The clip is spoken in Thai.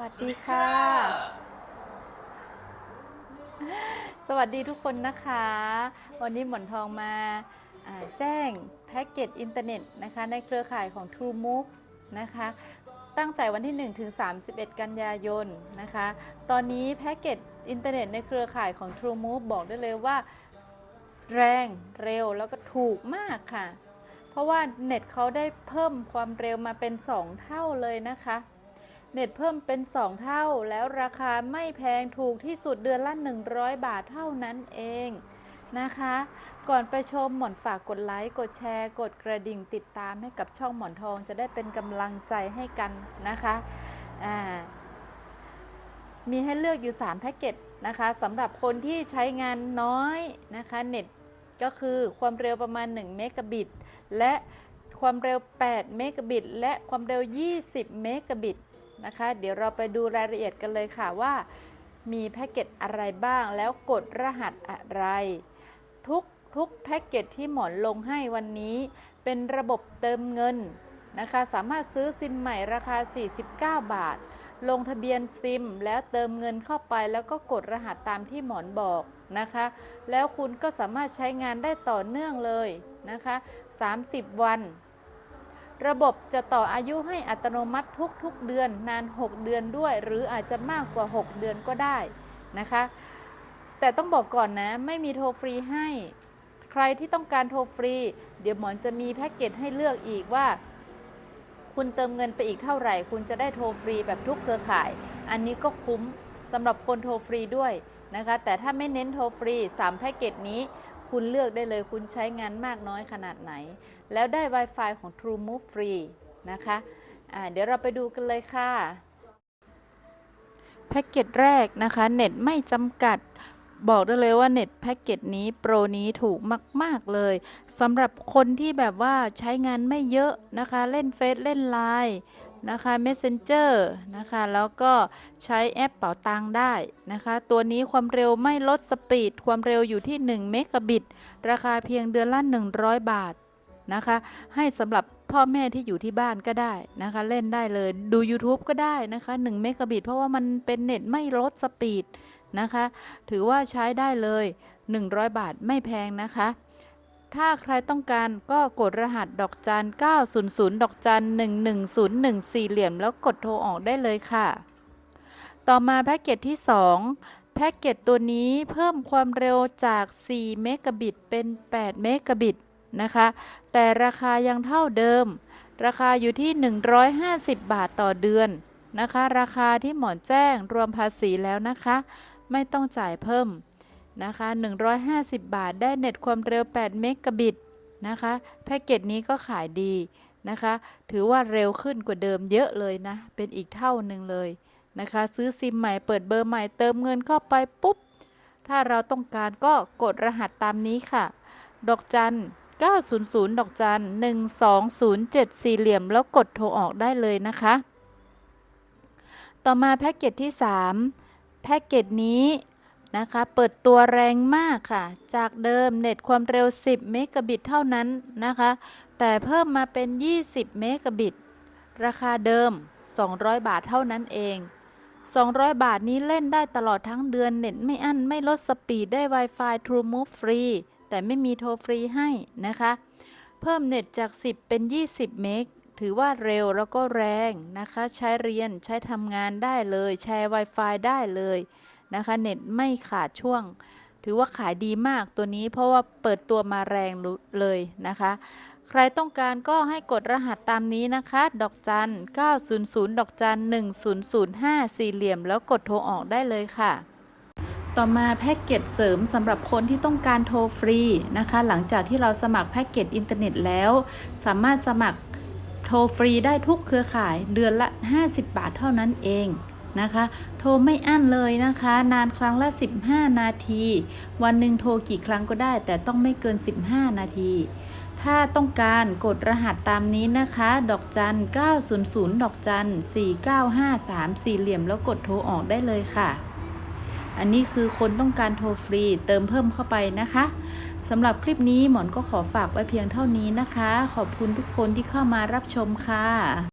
วัสดีค่ะ สวัสดีทุกคนนะคะ วันนี้หมอนทองมาแจ้งแพ็กเกจอินเทอร์เน็ตนะคะในเครือข่ายของ TrueMove นะคะตั้งแต่วันที่ 1 ถึง 31 กันยายนนะคะ ตอนนี้แพ็กเกจอินเทอร์เน็ตในเครือข่ายของ TrueMove บอกได้เลยว่า แรงเร็วแล้วก็ถูกมากค่ะ เพราะว่าเน็ตเขาได้เพิ่มความเร็วมาเป็น 2 เท่าเลยนะคะ เน็ตเพิ่มเป็น 2 เท่า แล้วราคาไม่แพงถูกที่สุดเดือนละ 100 บาทเท่านั้นเองนะคะ ก่อนไปชมหมอนฝากกดไลค์ กดแชร์ กดกระดิ่งติดตามให้กับช่องหมอนทองจะได้เป็นกำลังใจให้กันนะคะอ่ามีให้เลือกอยู่ 3 แพ็กเกจนะคะสำหรับคนที่ใช้งานน้อยนะคะเน็ตก็คือความเร็วประมาณ 1 เมกะบิต และความเร็ว 8 เมกะบิต และความเร็ว 20 เมกะบิต นะคะ เดี๋ยวเราไปดูรายละเอียดกันเลยค่ะว่ามีแพ็กเกจอะไรบ้างแล้วกดรหัสอะไร ทุกทุกแพ็กเกจที่หมอนลงให้วันนี้ เป็นระบบเติมเงินนะคะ สามารถซื้อซิมใหม่ราคา 49 บาท ลงทะเบียนซิม แล้วเติมเงินเข้าไปแล้วก็กดรหัสตามที่หมอนบอกนะคะ แล้วคุณก็สามารถใช้งานได้ต่อเนื่องเลยนะคะ 30 วัน ระบบจะต่ออายุให้อัตโนมัติทุกๆเดือนนาน 6 เดือนด้วย หรืออาจจะมากกว่า 6 เดือนก็ได้นะคะ แต่ต้องบอกก่อนนะ ไม่มีโทรฟรีให้ ใครที่ต้องการโทรฟรี เดี๋ยวหมอนจะมีแพ็กเกจให้เลือกอีกว่า คุณเติมเงินไปอีกเท่าไหร่ คุณจะได้โทรฟรีแบบทุกเครือข่าย อันนี้ก็คุ้มสำหรับคนโทรฟรีด้วยนะคะ แต่ถ้าไม่เน้นโทรฟรี 3 แพ็กเกจนี้ คุณเลือกได้เลยคุณใช้งานมากน้อยขนาดไหน แล้วได้ Wi-Fi ของ TrueMove ฟรีนะคะอ่าเดี๋ยวเราไปดูกันเลยค่ะ แพ็กเกจแรกนะคะ เน็ตไม่จำกัดบอกได้เลยว่าเน็ตแพ็กเกจนี้โปรนี้ถูกมาก ๆ เลยสำหรับคนที่แบบว่าใช้งานไม่เยอะนะคะ เล่นเฟซเล่นไลน์ นะคะ Messenger นะคะ แล้วก็ใช้แอปเป๋าตังได้นะคะ ตัวนี้ความเร็วไม่ลดสปีด ความเร็วอยู่ที่ 1 เมกะบิต ราคาเพียงเดือนละ 100 บาทนะคะ ให้สำหรับพ่อแม่ที่อยู่ที่บ้านก็ได้นะคะ เล่นได้เลยดู YouTube ก็ได้นะคะ1เมกะบิตเพราะว่ามันเป็นเน็ตไม่ลดสปีดนะคะ ถือว่าใช้ได้เลย 100 บาทไม่แพงนะคะ ถ้าใครต้องการก็กดรหัสดอกจัน 900 ดอกจัน 1101สี่เหลี่ยม แล้วกดโทรออกได้เลยค่ะ ต่อมาแพ็กเกจที่ 2 แพ็กเกจตัวนี้เพิ่มความเร็วจาก 4 เมกะบิตเป็น 8 เมกะบิตนะคะ แต่ราคายังเท่าเดิม ราคาอยู่ที่ 150 บาทต่อเดือนนะคะ ราคาที่หมอนแจ้งรวมภาษีแล้วนะคะ ไม่ต้องจ่ายเพิ่ม นะคะ 150 บาทได้เน็ตความเร็ว 8 เมกะบิตนะคะ แพ็กเกจนี้ก็ขายดีนะคะ ถือว่าเร็วขึ้นกว่าเดิมเยอะเลยนะ เป็นอีกเท่าหนึ่งเลยนะคะ ซื้อซิมใหม่เปิดเบอร์ใหม่เติมเงินเข้าไปปุ๊บ ถ้าเราต้องการก็กดรหัสตามนี้ค่ะ ดอกจัน 900 ดอกจัน 1207สี่เหลี่ยม แล้วกดโทรออกได้เลยนะคะ ต่อมาแพ็กเกจที่ 3 แพ็กเกจนี้ นะคะ เปิดตัวแรงมากค่ะ จากเดิมเน็ตความเร็ว 10 เมกะบิตเท่านั้นนะคะ แต่เพิ่มมาเป็น 20 เมกะบิต ราคาเดิม 200 บาทเท่านั้นเอง 200 บาทนี้เล่นได้ตลอดทั้งเดือนเน็ตไม่อั้น ไม่ลดสปีดได้ Wi-Fi TrueMove ฟรีแต่ไม่มีโทรฟรีให้นะคะ เพิ่มเน็ตจาก 10 เป็น 20 เมกถือว่าเร็วแล้วก็แรงนะคะ ใช้เรียนใช้ทำงานได้เลย แชร์ Wi-Fi ได้เลย นะคะเน็ตไม่ขาดช่วง ถือว่าขายดีมากตัวนี้เพราะว่าเปิดตัวมาแรงเลยนะคะ ใครต้องการก็ให้กดรหัสตามนี้นะคะ ดอกจัน 900 ดอกจัน 1005 สี่เหลี่ยม แล้วกดโทรออกได้เลยค่ะต่อมาแพ็กเกจเสริมสำหรับคนที่ต้องการโทรฟรีนะคะ หลังจากที่เราสมัครแพ็กเกจอินเทอร์เน็ตแล้ว สามารถสมัครโทรฟรีได้ทุกเครือข่ายเดือนละ 50 บาทเท่านั้นเอง นะคะ โทรไม่อั้นเลยนะคะ นานครั้งละ 15 นาที วันหนึ่งโทรกี่ครั้งก็ได้ แต่ต้องไม่เกิน 15 นาทีถ้าต้องการกดรหัสตามนี้นะคะ ดอกจัน 900 ดอกจัน 4953 สี่เหลี่ยมแล้วกดโทรออกได้เลยค่ะ อันนี้คือคนต้องการโทรฟรี เติมเพิ่มเข้าไปนะคะสำหรับคลิปนี้หมอนก็ขอฝากไว้เพียงเท่านี้นะคะ ขอบคุณทุกคนที่เข้ามารับชมค่ะ